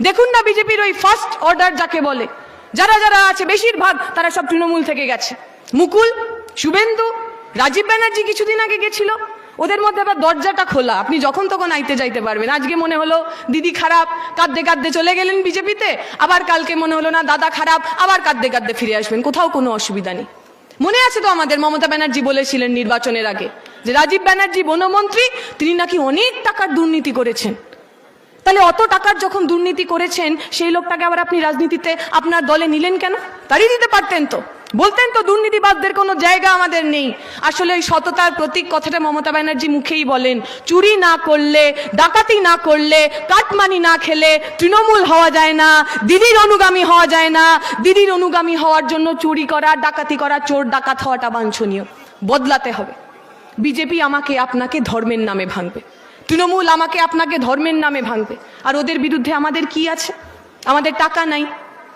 দেখুন না বিজেপির ওই ফার্স্ট অর্ডার যাকে বলে। যারা যারা আছে, বেশিরভাগ তারা সব তৃণমূল থেকে গেছে। মুকুল, শুভেন্দু, রাজীব ব্যানার্জি কিছুদিন আগে গেছিল। ওদের মধ্যে আবার দরজাটা খোলা। আপনি যখন তখন আইতে যাইতে পারবেন। আজকে মনে হলো দিদি খারাপ, কাঁদতে কাঁদতে চলে গেলেন বিজেপিতে। আবার কালকে মনে হলো না, দাদা খারাপ, আবার কাঁদতে কাঁদতে ফিরে আসবেন। কোথাও কোনো অসুবিধা নেই। মনে আছে তো আমাদের মমতা ব্যানার্জি বলেছিলেন নির্বাচনের আগে, যে রাজীব ব্যানার্জি বনমন্ত্রী, তিনি নাকি অনেক টাকার দুর্নীতি করেছেন। তাহলে অত টাকার যখন দুর্নীতি করেছেন, সেই লোকটাকে আবার আপনি রাজনীতিতে আপনার দলে নিলেন কেন? তারই দিতে পারতেন তো। বলতেন তো দুর্নীতিবাদদের কোনো জায়গা আমাদের নেই। আসলে ওই সততার প্রতীক কথাটা মমতা ব্যানার্জি মুখেই বলেন। চুরি না করলে, ডাকাতি না করলে, কাটমানি না খেলে তৃণমূল হওয়া যায় না, দিদির অনুগামী হওয়া যায় না। দিদির অনুগামী হওয়ার জন্য চুরি করা, ডাকাতি করা, চোর ডাকাত হওয়াটা বাঞ্ছনীয়। বদলাতে হবে। বিজেপি আমাকে আপনাকে ধর্মের নামে ভাঙবে। তৃণমূল আমাকে আপনাকে ধর্মের নামে ভাঙবে। আর ওদের বিরুদ্ধে আমাদের কি আছে? আমাদের টাকা নাই,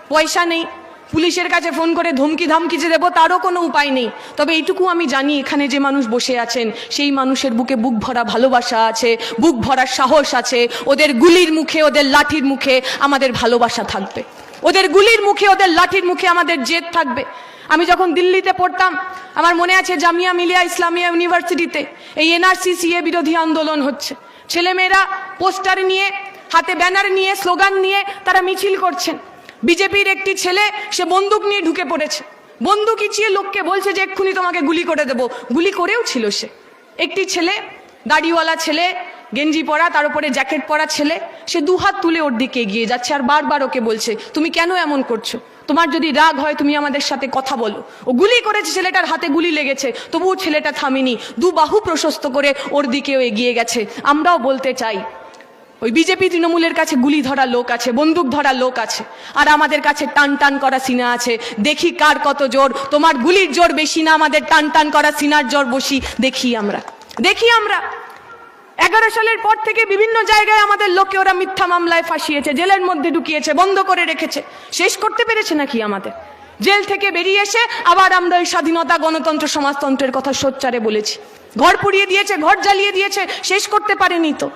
পয়সা নেই। পুলিশের কাছে ফোন করে ধমকি ধামকি যে দেবো, তারও কোনো উপায় নেই। তবে এইটুকু আমি জানি, এখানে যে মানুষ বসে আছেন, সেই মানুষের বুকে বুক ভরা ভালোবাসা আছে, বুক ভরা সাহস আছে। ওদের গুলির মুখে, ওদের লাঠির মুখে আমাদের ভালোবাসা থাকবে। ওদের গুলির মুখে, ওদের লাঠির মুখে আমাদের জেদ থাকবে। আমি যখন দিল্লিতে পড়তাম, আমার মনে আছে জামিয়া মিলিয়া ইসলামিয়া ইউনিভার্সিটিতে এই এনআরসি সিএ বিরোধী আন্দোলন হচ্ছে। ছেলেমেয়েরা পোস্টার নিয়ে, হাতে ব্যানার নিয়ে, স্লোগান নিয়ে তারা মিছিল করছেন। বিজেপির একটি ছেলে, সে বন্দুক নিয়ে ঢুকে পড়েছে। বন্দুক ইচিয়ে লোককে বলছে যে, এক্ষুনি তোমাকে গুলি করে দেব। গুলি করেও ছিল সে। একটি ছেলে, দাড়িওয়ালা ছেলে গেঞ্জি পরা, তার উপরে জ্যাকেট পরা ছেলে, সে দুহাত তুলে ওর দিকে এগিয়ে যাচ্ছে আর বারবার ওকে বলছে, তুমি কেন এমন করছ? তোমার যদি রাগ হয়, তুমি আমাদের সাথে কথা বলো। ও গুলি করেছে ছেলেটার হাতে, গুলি লেগেছে, তবুও ছেলেটা থামেনি। দু বাহু প্রশস্ত করে ওর দিকেও এগিয়ে গেছে। আমরাও বলতে চাই, ওই বিজেপি তৃণমূলের কাছে গুলি ধরা লোক আছে, বন্দুক ধরা লোক আছে, আর আমাদের কাছে টান টান করা সিনা আছে। দেখি কার কত জোর, তোমার গুলির জোর বেশি না, আমাদের টান টান করা সিনার জোর বসি। দেখি আমরা দেখি আমরা। এগারো সালের পর থেকে বিভিন্ন জায়গায় আমাদের লোককে ওরা মিথ্যা মামলায় ফাঁসিয়েছে, জেলের মধ্যে ঢুকিয়েছে, বন্ধ করে রেখেছে। শেষ করতে পেরেছে নাকি আমাদের? জেল থেকে বেরিয়ে এসে আবার আমরা ওই স্বাধীনতা গণতন্ত্র সমাজতন্ত্রের কথা সোচ্চারে বলেছি। ঘর পুড়িয়ে দিয়েছে, ঘর জ্বালিয়ে দিয়েছে, শেষ করতে পারেনি তো।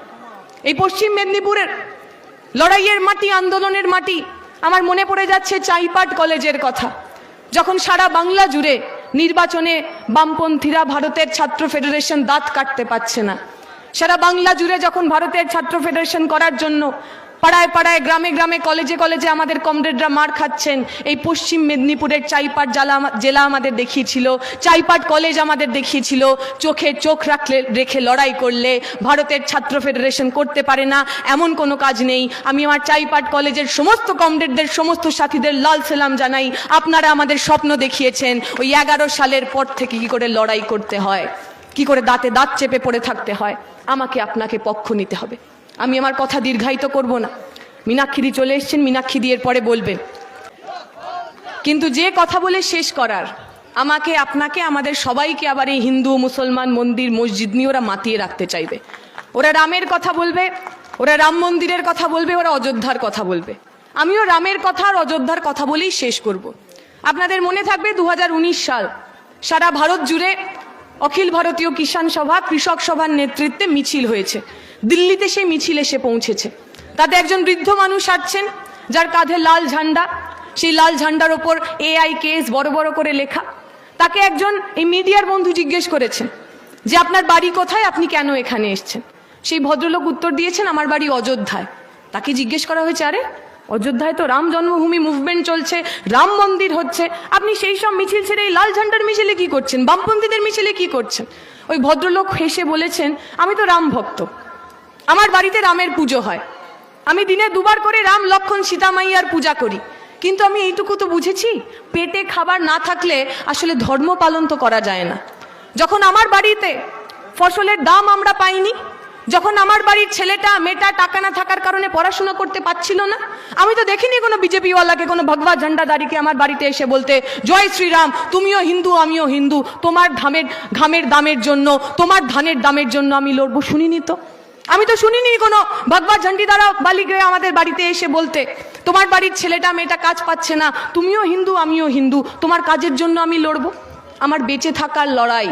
এই পশ্চিম মেদিনীপুরের লড়াইয়ের মাটি, আন্দোলনের মাটি, আমার মনে পড়ে যাচ্ছে চাইপাট কলেজের কথা। যখন সারা বাংলা জুড়ে নির্বাচনে বামপন্থীরা ভারতের ছাত্র ফেডারেশন দাঁত কাটতে পারছে না। সারা বাংলা জুড়ে যখন ভারতের ছাত্র ফেডারেশন করার জন্য পাড়ায় পাড়ায়, গ্রামে গ্রামে কলেজে কলেজে আমাদের কমরেডরা মার খাচ্ছেন, এই পশ্চিম মেদিনীপুরের চাইপাট জেলা জেলা আমাদের দেখিয়েছিল চাইপাট কলেজ আমাদের দেখিয়েছিল, চোখে চোখ রাখলে, রেখে লড়াই করলে ভারতের ছাত্র ফেডারেশন করতে পারে না, এমন কোনো কাজ নেই। আমি আমার চাইপাট কলেজের সমস্ত কমরেডদের সমস্ত সাথীদের লাল সেলাম জানাই, আপনারা আমাদের স্বপ্ন দেখিয়েছেন, ওই এগারো সালের পর থেকে কি করে লড়াই করতে হয়? কি করে দাঁতে দাঁত চেপে পড়ে থাকতে হয়? আমাকে আপনাকে পক্ষ নিতে হবে। আমি আমার কথা দীর্ঘায়িত করব না। মীনাক্ষীদি চলে এসছেন মীনাক্ষীদি এর পরে বলবেন। কিন্তু যে কথা বলে শেষ করার, আমাকে, আপনাকে, আমাদের সবাইকে আবার এই হিন্দু, মুসলমান মন্দির, মসজিদ নিয়ে ওরা মাতিয়ে রাখতে চাইবে। ওরা রামের কথা বলবে, ওরা রাম মন্দিরের কথা বলবে, ওরা অযোধ্যার কথা বলবে। আমিও রামের কথা আর অযোধ্যার কথা বলেই শেষ করব। আপনাদের মনে থাকবে দু হাজার উনিশ সাল, সারা ভারত জুড়ে অখিল ভারতীয় কিষাণ সভা কৃষক সভার নেতৃত্বে মিছিল হয়েছে। দিল্লিতে সেই মিছিল এসে পৌঁছেছে। তাতে একজন বৃদ্ধ মানুষ আসছেন যার কাঁধে লাল ঝান্ডা। সেই লাল ঝান্ডার ওপর এআই কেস বড় বড় করে লেখা। তাকে একজন এই মিডিয়ার বন্ধু জিজ্ঞেস করেছেন যে, আপনার বাড়ি কোথায়? আপনি কেন এখানে এসছেন? সেই ভদ্রলোক উত্তর দিয়েছেন, আমার বাড়ি অযোধ্যায়। তাকে জিজ্ঞেস করা হয়েছে, আরে অযোধ্যায় তো রাম জন্মভূমি মুভমেন্ট চলছে, রাম মন্দির হচ্ছে। আপনি সেই সব মিছিল ছেড়ে এই লাল ঝান্ডার মিছিলে কি করছেন? বামপন্থীদের মিছিলে কি করছেন? ওই ভদ্রলোক হেসে বলেছেন, আমি তো রাম ভক্ত। আমার বাড়িতে রামের পুজো হয়। আমি দিনে দুবার করে রাম, লক্ষণ সীতামাইয়ার পূজা করি। কিন্তু আমি এইটুকু তো বুঝেছি, পেটে খাবার না থাকলে আসলে ধর্ম পালন তো করা যায় না। যখন আমার বাড়িতে ফসলের দাম আমরা পাইনি যখন আমার বাড়ির ছেলেটা, মেয়েটা টাকা না থাকার কারণে পড়াশোনা করতে পারছিল না, আমি তো দেখিনি কোনো বিজেপিওয়ালাকে, কোনো ভগবা ঝান্ডা দাঁড়িয়ে আমার বাড়িতে এসে বলতে, জয় শ্রীরাম, তুমিও হিন্দু, আমিও হিন্দু, তোমার ধামের, ঘামের দামের জন্য, তোমার ধানের দামের জন্য আমি লড়বো। শুনিনি তো? আমি তো শুনিনি কোনো ভগবা ঝান্ডি দ্বারা বালিকে আমাদের বাড়িতে এসে বলতে, তোমার বাড়ির ছেলেটা, মেয়েটা কাজ পাচ্ছে না, তুমিও হিন্দু, আমিও হিন্দু, তোমার কাজের জন্য আমি লড়বো। আমার বেঁচে থাকার লড়াই,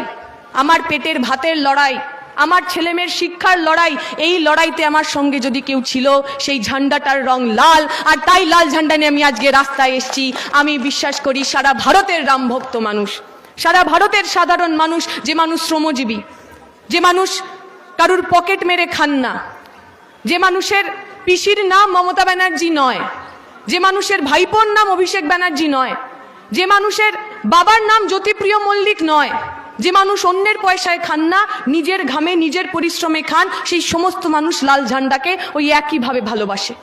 আমার পেটের ভাতের লড়াই আমার ছেলেমেয়ের শিক্ষার লড়াই, এই লড়াইতে আমার সঙ্গে যদি কেউ ছিল, সেই ঝান্ডাটার রং লাল। আর তাই লাল ঝান্ডা নিয়ে আমি আজকে রাস্তায় এসেছি। আমি বিশ্বাস করি সারা ভারতের রামভক্ত মানুষ, সারা ভারতের সাধারণ মানুষ, যে মানুষ শ্রমজীবী, যে মানুষ কারুর পকেট মেরে খান না, যে মানুষের পিসির নাম মমতা ব্যানার্জি নয়, যে মানুষের ভাইপোর নাম অভিষেক ব্যানার্জি নয়, যে মানুষের বাবার নাম জ্যোতিপ্রিয় মল্লিক নয় যে মানুষ অন্যের পয়সায় খান না, নিজের ঘামে, নিজের পরিশ্রমে খান, সেই সমস্ত মানুষ লাল ঝান্ডাকে ওই একইভাবে ভালোবাসে।